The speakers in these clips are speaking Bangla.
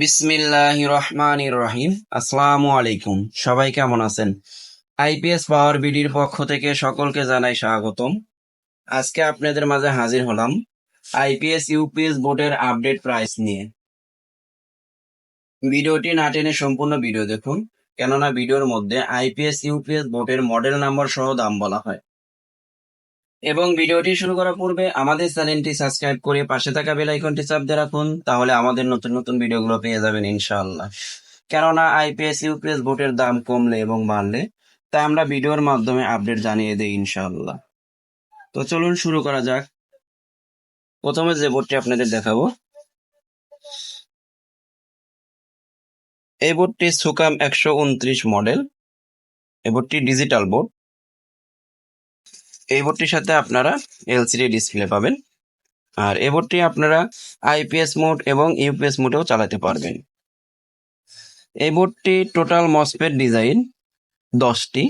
বিসমিল্লাহ রহমান রহিম আসসালামু আলাইকুম। সবাই কেমন আছেন? আইপিএস পাওয়ার বিডির পক্ষ থেকে সকলকে জানাই স্বাগতম। আজকে আপনাদের মাঝে হাজির হলাম আইপিএস ইউপিএস বোর্ডের আপডেট প্রাইস নিয়ে। ভিডিওটি না টেনে সম্পূর্ণ ভিডিও দেখুন, কেননা ভিডিওর মধ্যে আইপিএস ইউপিএস বোর্ডের মডেল নাম্বার সহ দাম বলা হয়। এবং ভিডিওটি শুরু করার পূর্বে আমাদের চ্যানেলটি সাবস্ক্রাইব করে পাশে থাকা বেল আইকনটি চাপ দিয়ে রাখুন, তাহলে আমাদের নতুন নতুন ভিডিওগুলো পেয়ে যাবেন ইনশাআল্লাহ। কেননা আইপিএস, ইউপিএস ভোটের দাম কমলে এবং বাড়লে, তাই আমরা ভিডিওর মাধ্যমে আপডেট জানিয়ে দেই ইনশাআল্লাহ। তো চলুন শুরু করা যাক। প্রথমে যে বোর্ডটি আপনাদের দেখাবো। এই বোর্ডটি সুকাম একশো উনত্রিশ মডেল। এই বোর্ডটি ডিজিটাল বোর্ড এই বোর্ডটির সাথে আপনারা এলসিডি ডিসপ্লে পাবেন। আর এই বোর্ডটি আপনারা আইপিএস মোড এবং ইউপিএস মোডেও চালাতে পারবেন। এই বোর্ডটি টোটাল মসপেট ডিজাইন দশটি,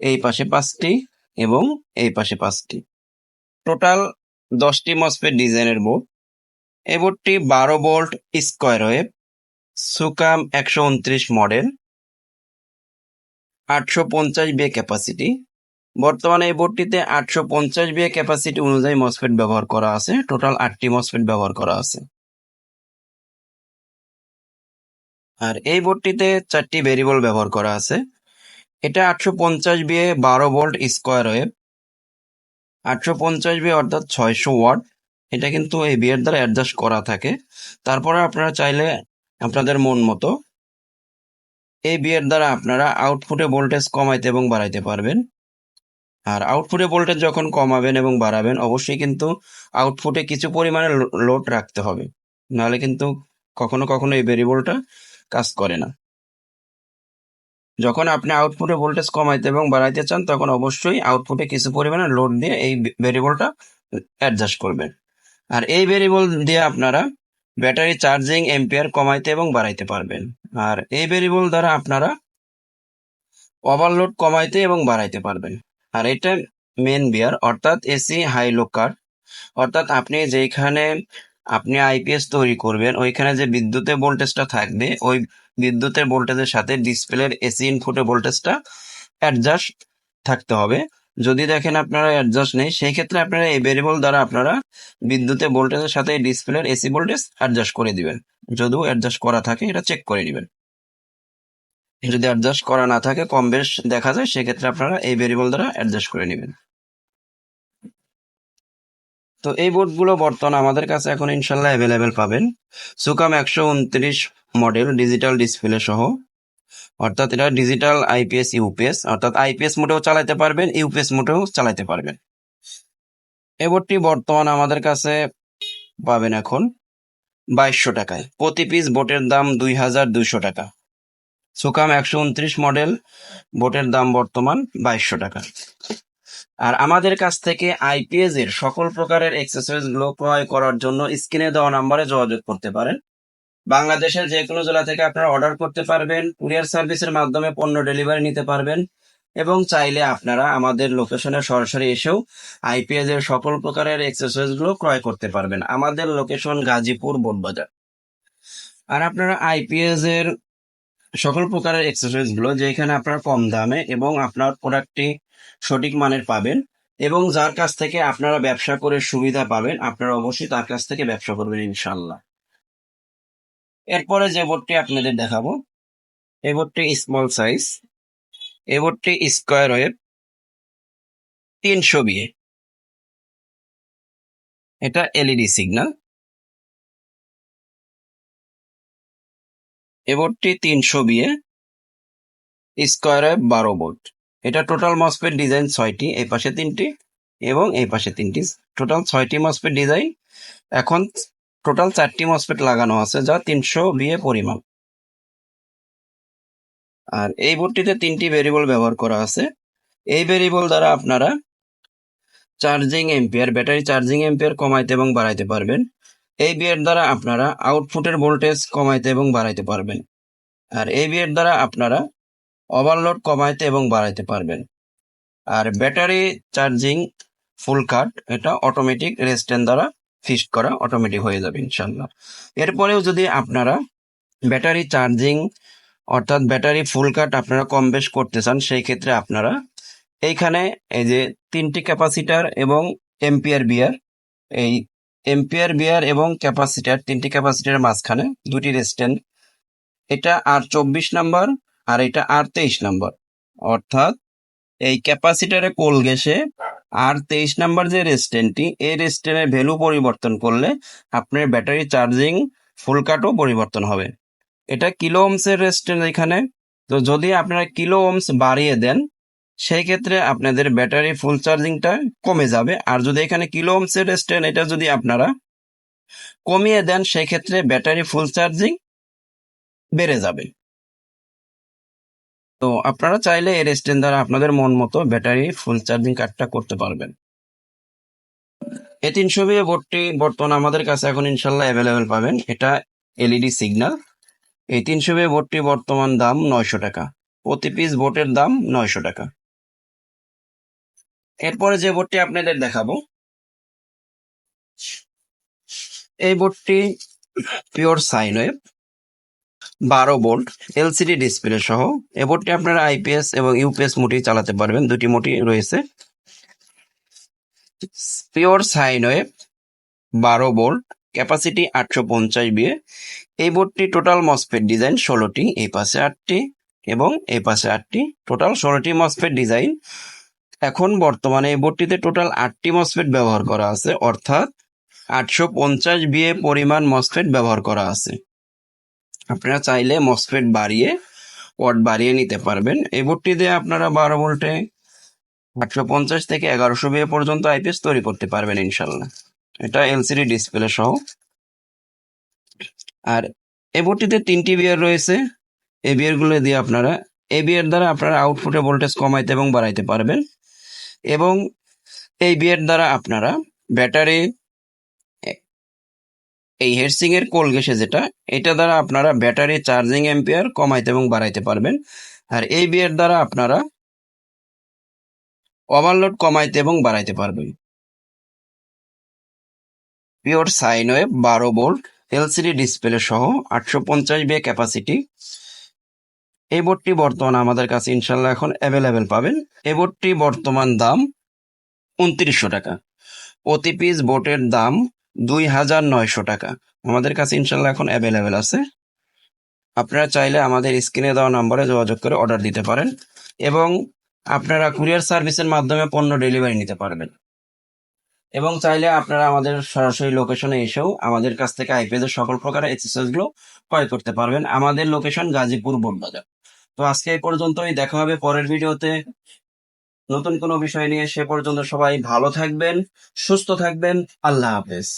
এই পাশে পাঁচটি এবং এই পাশে পাঁচটি। টোটাল দশটি মসপেট ডিজাইনের বোর্ড। এই বোর্ডটি বারো বোল্ট স্কোয়ার ওয়েব সুকাম একশো উনত্রিশ মডেল, আটশো পঞ্চাশ বে ক্যাপাসিটি বর্তমানে এই বোর্ডটিতে আটশো পঞ্চাশ বিয়ে ক্যাপাসিটি অনুযায়ী মসফেট ব্যবহার করা আছে। টোটাল আটটি মসফেট ব্যবহার করা আছে। আর এই বোর্ডটিতে চারটি ভেরিয়েবল ব্যবহার করা আছে। এটা আটশো পঞ্চাশ বিয়ে বারো ভোল্ট স্কোয়ার ওয়েব আটশো পঞ্চাশ বিয়ে অর্থাৎ ছয়শো ওয়াট। এটা কিন্তু এই বিয়ের দ্বারা অ্যাডজাস্ট করা থাকে। তারপরে আপনারা চাইলে আপনাদের মন মতো এই বিয়ের দ্বারা আপনারা আউটপুটে ভোল্টেজ কমাইতে এবং বাড়াইতে পারবেন। আর আউটপুটে ভোল্টেজ যখন কমাবেন এবং বাড়াবেন, অবশ্যই কিন্তু আউটপুটে কিছু পরিমাণে লোড রাখতে হবে। নাহলে কিন্তু কখনো কখনো এই ভেরিয়েবলটা কাজ করে না। যখন আপনি আউটপুটে ভোল্টেজ কমাইতে এবং বাড়াইতে চান, তখন অবশ্যই আউটপুটে কিছু পরিমাণে লোড দিয়ে এই ভেরিয়েবলটা অ্যাডজাস্ট করবেন। আর এই ভেরিয়েবল দিয়ে আপনারা ব্যাটারি চার্জিং এম্পিয়ার কমাইতে এবং বাড়াইতে পারবেন। আর এই ভেরিয়েবল দ্বারা আপনারা ওভারলোড কমাইতে এবং বাড়াইতে পারবেন। আর এটা মেন বিয়ার অর্থাৎ এসি হাই লো কার অর্থাৎ আপনি যেখানে আপনি আইপিএস তৈরি করবেন, ওইখানে যে বিদ্যুতের ভোল্টেজটা থাকবে, ওই বিদ্যুতের ভোল্টেজের সাথে ডিসপ্লের এসি ইনপুটের ভোল্টেজটা অ্যাডজাস্ট থাকতে হবে। যদি দেখেন আপনারা অ্যাডজাস্ট নেই সেই ক্ষেত্রে আপনারা এই ভেরিয়েবল দ্বারা আপনারা বিদ্যুতের ভোল্টেজের সাথে ডিসপ্লের এসি ভোল্টেজ অ্যাডজাস্ট করে দিবেন। যদিও অ্যাডজাস্ট করা থাকে, এটা চেক করে নেবেন। যদি অ্যাডজাস্ট করা না থাকে, কম বেশ দেখা যায়, সেক্ষেত্রে আপনারা এই ভেরিয়েবল দ্বারা অ্যাডজাস্ট করে নেবেন। তো এই বোর্ডগুলো বর্তমানে আমাদের কাছে এখন ইনশাল্লাহ অ্যাভেলেবেল পাবেন। সুকাম একশো উনত্রিশ মডেল ডিজিটাল ডিসপ্লে সহ। অর্থাৎ এটা ডিজিটাল আইপিএস ইউপিএস অর্থাৎ আইপিএস মোটেও চালাতে পারবেন ইউপিএস মোটেও চালাতে পারবেন। এই বোর্ডটি বর্তমান আমাদের কাছে পাবেন এখন বাইশশো টাকায়। প্রতি পিস বোটের দাম দুই হাজার দুইশো টাকা। সুকাম একশো উনত্রিশ মডেল, বোটের দাম বর্তমান বাইশশো টাকা। আর আমাদের কাছ থেকে আইপিএস এর সকল প্রকারের এক্সারসাইজগুলো ক্রয় করার জন্য স্ক্রিনে দেওয়া নাম্বারে যোগাযোগ করতে পারেন। বাংলাদেশের যে কোনো জেলা থেকে আপনারা অর্ডার করতে পারবেন, কুরিয়ার সার্ভিসের মাধ্যমে পণ্য ডেলিভারি নিতে পারবেন এবং চাইলে আপনারা আমাদের লোকেশনে সরাসরি এসেও আইপিএস এর সকল প্রকারের এক্সারসাইজগুলো ক্রয় করতে পারবেন। আমাদের লোকেশন গাজীপুর বোটবাজার। আর আপনারা আইপিএস এর সকল প্রকারের এক্সারসাইজগুলো যেখানে আপনার কম দামে এবং আপনার প্রোডাক্টটি সঠিক মানের পাবেন এবং যার কাছ থেকে আপনারা ব্যবসা করে সুবিধা পাবেন, আপনারা অবশ্যই তার কাছ থেকে ব্যবসা করবেন ইনশাল্লাহ এরপরে যে বোর্ডটি আপনাদের দেখাবো, এই বোর্ডটি স্মল সাইজ এই বোর্ডটি স্কোয়ার ওয়েব তিনশো বিয়ে এটা এলইডি সিগন্যাল এ তিনশো বিয়ে স্কোয়ার বারো বোর্ড এটা টোটাল মসপেট ডিজাইন ছয়টি, এই পাশে তিনটি এবং এই পাশে তিনটি। টোটাল ছয়টি মসপেট ডিজাইন এখন টোটাল চারটি মসপেট লাগানো আছে যা তিনশো বিয়ে পরিমাণ আর এই বোর্ডটিতে তিনটি ভেরিয়েবল ব্যবহার করা আছে। এই ভেরিয়েবল দ্বারা আপনারা charging ampere battery charging ampere কমাইতে এবং বাড়াইতে পারবেন। এই বিয়ের দ্বারা আপনারা আউটপুটের ভোল্টেজ কমাইতে এবং বাড়াইতে পারবেন। আর এই বিয়ের দ্বারা আপনারা ওভারলোড কমাইতে এবং বাড়াইতে পারবেন। আর ব্যাটারি চার্জিং ফুল কাট এটা অটোমেটিক রেস্টেন দ্বারা ফিক্সড করা অটোমেটিক হয়ে যাবে ইনশাল্লাহ এরপরেও যদি আপনারা ব্যাটারি চার্জিং অর্থাৎ ব্যাটারি ফুল কাট আপনারা কম বেশ করতে চান, সেই ক্ষেত্রে আপনারা এইখানে এই যে তিনটি ক্যাপাসিটার এবং এম্পিয়ার বিয়ার এই এম্পিয়ার, বিয়ার এবং ক্যাপাসিটার, তিনটি ক্যাপাসিটারের মাঝখানে, দুটি রেস্টেন্ট এটা আর চব্বিশ নাম্বার আর এটা আর তেইশ নাম্বার। অর্থাৎ এই ক্যাপাসিটারে কোল গেছে আর তেইশ নাম্বার যে রেস্টেন্টটি এই রেস্টেন্টের ভ্যালু পরিবর্তন করলে আপনার ব্যাটারি চার্জিং ফুল কাটও পরিবর্তন হবে। এটা কিলো ওমসের রেস্টেন্ট এখানে। তো যদি আপনারা কিলো ওমস বাড়িয়ে দেন সেই ক্ষেত্রে আপনাদের ব্যাটারি ফুল চার্জিংটা কমে যাবে। আর যদি এখানে কিলো ওমসের রেস্টেন্ট এটা যদি আপনারা কমিয়ে দেন, সেই ক্ষেত্রে ব্যাটারি ফুল চার্জিং বেড়ে যাবে। তো আপনারা চাইলে এই রেস্টেন্ট দ্বারা আপনাদের মন মতো ব্যাটারি ফুল চার্জিং কার্ডটা করতে পারবেন। এ তিনশো বিয়ে বোর্ডটি বর্তমানে আমাদের কাছে এখন ইনশাল্লাহ অ্যাভেলেবেল পাবেন। এটা এলইডি সিগন্যাল এই তিনশো বিয়ে বোর্ডটি বর্তমান দাম নয়শো টাকা। প্রতি পিস বোটের দাম নয়শো টাকা। এরপরে যে বোর্ডটি আপনাদের দেখাবো, এই বোর্ডটি পিওর সাইন ওয়েভ বারো বোল্ট এলসিডি ডিসপ্লে সহ, এই বোর্ডটি আপনারা আইপিএস এবং ইউপিএস মোটি চালাতে পারবেন, দুটি মোটি রয়েছে। পিওর সাইন ওয়েভ বারো বোল্ট ক্যাপাসিটি আটশো পঞ্চাশ বিয়ে এই বোর্ডটি টোটাল মসফেট ডিজাইন ষোলোটি, এই পাশে আটটি এবং এই পাশে আটটি। টোটাল ষোলোটি মসফেট ডিজাইন এখন বর্তমানে এই বোর্ডটিতে টোটাল আটটি মসফেট ব্যবহার করা আছে, অর্থাৎ আটশো পঞ্চাশ বিয়ে পরিমাণ মসফেট ব্যবহার করা আছে। আপনারা চাইলে মসফেট বাড়িয়ে ওয়াট বাড়িয়ে নিতে পারবেন। এই বোর্ডটিতে আপনারা বারো ভোল্টে আটশো পঞ্চাশ থেকে এগারোশো বিয়ে পর্যন্ত আইপিএস তৈরি করতে পারবেন, ইনশাল্লাহ। এটা এলসিডি ডিসপ্লে সহ। আর এই বোর্ডটিতে তিনটি বিয়ার রয়েছে। এ বিয়ারগুলো দিয়ে আপনারা এ বিয়ার দ্বারা আপনারা আউটপুটে ভোল্টেজ কমাইতে এবং বাড়াইতে পারবেন। এবং এই বিয়ের দ্বারা আপনারা ব্যাটারি, এই হেডসিং এর কোল গেছে যেটা, এটা দ্বারা আপনারা ব্যাটারি চার্জিং এম্পিয়ার কমাইতে এবং বাড়াইতে পারবেন। আর এই বিয়ের দ্বারা আপনারা ওভারলোড কমাইতে এবং বাড়াইতে পারবেন। পিওর সাইন ওয়েভ বারো ভোল্ট, এলসিডি ডিসপ্লে সহ আটশো পঞ্চাশ বিয়ে ক্যাপাসিটি। এই বোর্ডটি বর্তমান আমাদের কাছে ইনশাল্লাহ এখন অ্যাভেলেবেল পাবেন। এই বোর্ডটি বর্তমান দাম উনত্রিশশো টাকা। প্রতি পিস বোটের দাম দুই হাজার নয়শো টাকা। আমাদের কাছে ইনশাল্লাহ এখন অ্যাভেলেবেল আছে। আপনারা চাইলে আমাদের স্ক্রিনে দেওয়া নম্বরে যোগাযোগ করে অর্ডার দিতে পারেন এবং আপনারা কুরিয়ার সার্ভিসের মাধ্যমে পণ্য ডেলিভারি নিতে পারবেন। এবং চাইলে আপনারা আমাদের সরাসরি লোকেশনে এসেও আমাদের কাছ থেকে আইপিএস সকল প্রকারগুলো ক্রয় করতে পারবেন। আমাদের লোকেশন গাজীপুর বোটবাজার তো আজকে এই পর্যন্তই, দেখা হবে পরের ভিডিওতে। নতুন কোনো বিষয় নিয়ে সে পর্যন্ত সবাই ভালো থাকবেন, সুস্থ থাকবেন, আল্লাহ হাফেজ।